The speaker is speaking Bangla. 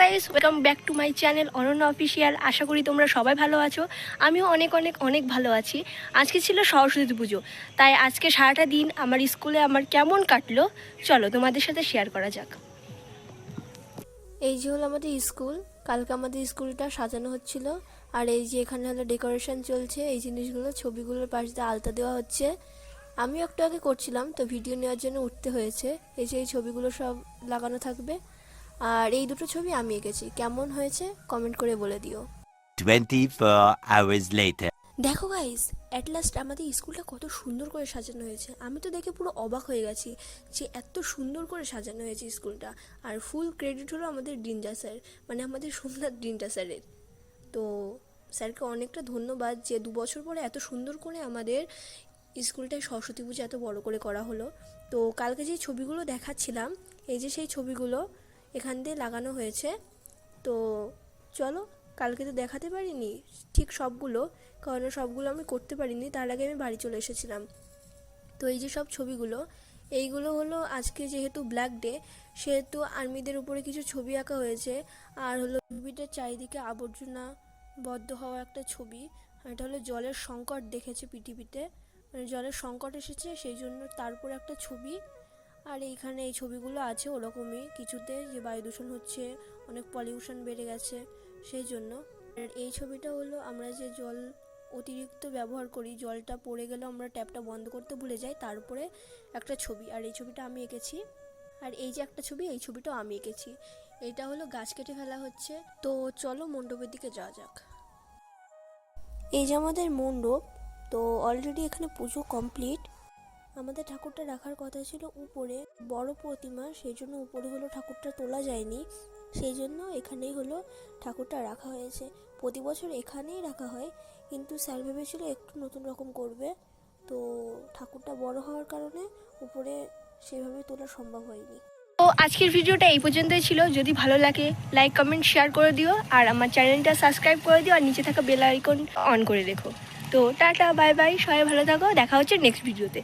Guys welcome back to my channel Ananya official আশা করি তোমরা সবাই ভালো আছো। আমিও অনেক অনেক অনেক ভালো আছি। আজকে ছিল সরস্বতী পুজো। তাই আজকে সারাটা দিন আমার স্কুলে আমার কেমন কাটলো, চলো তোমাদের সাথে শেয়ার করা যাক। এই যে হলো আমাদের স্কুল। কালকে আমাদের স্কুলটা সাজানো হচ্ছিল। আর এই যে এখানে হলো ডেকোরেশন চলছে, এই জিনিসগুলো, ছবিগুলোর পাশ দিয়ে আলতা দেওয়া হচ্ছে। আমিও একটু আগে করছিলাম, তো ভিডিও নেওয়ার জন্য উঠতে হয়েছে। এই যে এই ছবিগুলো সব লাগানো থাকবে। আর এই দুটো ছবি আমি এঁকেছি। কেমন হয়েছে কমেন্ট করে বলে দিও। 24 hours later. দেখো গাইস অ্যাট লাস্ট আমাদের স্কুলটা কত সুন্দর করে সাজানো হয়েছে। আমি তো দেখে পুরো অবাক হয়ে গেছি যে এত সুন্দর করে সাজানো হয়েছে স্কুলটা। আর ফুল ক্রেডিট হলো আমাদের ডিনজা স্যার মানে আমাদের সোমনাথ ডিনজা স্যারের। তো স্যারকে অনেকটা ধন্যবাদ যে দু বছর পরে এত সুন্দর করে আমাদের স্কুলটায় সরস্বতী পুজো এত বড় করে করা হলো। তো কালকে যে ছবিগুলো দেখাচ্ছিলাম এই যে সেই ছবিগুলো এখান দিয়ে লাগানো হয়েছে। তো চলো, কালকে তো দেখাতে পারিনি। ঠিক সবগুলো, কারণ সবগুলো আমি করতে পারিনি, তার আগে আমি বাড়ি চলে এসেছিলাম। তো এই যে সব ছবিগুলো, এইগুলো হলো আজকে যেহেতু ব্ল্যাক ডে সেহেতু আর্মিদের উপরে কিছু ছবি আঁকা হয়েছে। আর হলো ছবিটার চারিদিকে আবর্জনা বদ্ধ হওয়া একটা ছবি, আর এটা হলো জলের সংকট দেখেছে পৃথিবীতে। মানে জলের সংকট এসেছে, সেই জন্য তারপর একটা ছবি আর এইখানে এই ছবিগুলো আছে ওরকমই। কিছুতে যে বায়ু দূষণ হচ্ছে, অনেক পলিউশন বেড়ে গেছে, সেই জন্য। আর এই ছবিটা হলো আমরা যে জল অতিরিক্ত ব্যবহার করি, জলটা পড়ে গেলে আমরা ট্যাপটা বন্ধ করতে ভুলে যাই তারপরে একটা ছবি। আর এই ছবিটা আমি এঁকেছি। আর এই যে একটা ছবি, এই ছবিটাও আমি এঁকেছি। এটা হলো গাছ কেটে ফেলা হচ্ছে। তো চলো মণ্ডপের দিকে যাওয়া যাক। এই যে আমাদের মণ্ডপ, তো অলরেডি এখানে পুজো কমপ্লিট আমাদের ঠাকুরটা রাখার কথা ছিল উপরে, বড় প্রতিমা সেই জন্য উপরে হলো ঠাকুরটা তোলা যায়নি। সেই জন্য এখানেই হলো ঠাকুরটা রাখা হয়েছে। প্রতি বছর এখানেই রাখা হয়, কিন্তু স্যার ভেবেছিল একটু নতুন রকম করবে। তো ঠাকুরটা বড় হওয়ার কারণে উপরে সেভাবে তোলা সম্ভব হয়নি। তো আজকের ভিডিওটা এই পর্যন্তই ছিল। যদি ভালো লাগে লাইক কমেন্ট শেয়ার করে দিও। আর আমার চ্যানেলটা সাবস্ক্রাইব করে দিও। আর নিচে থাকা বেল আইকন অন করে রেখো। তো টাটা বাই বাই সবাই ভালো থাকো। দেখা হচ্ছে নেক্সট ভিডিওতে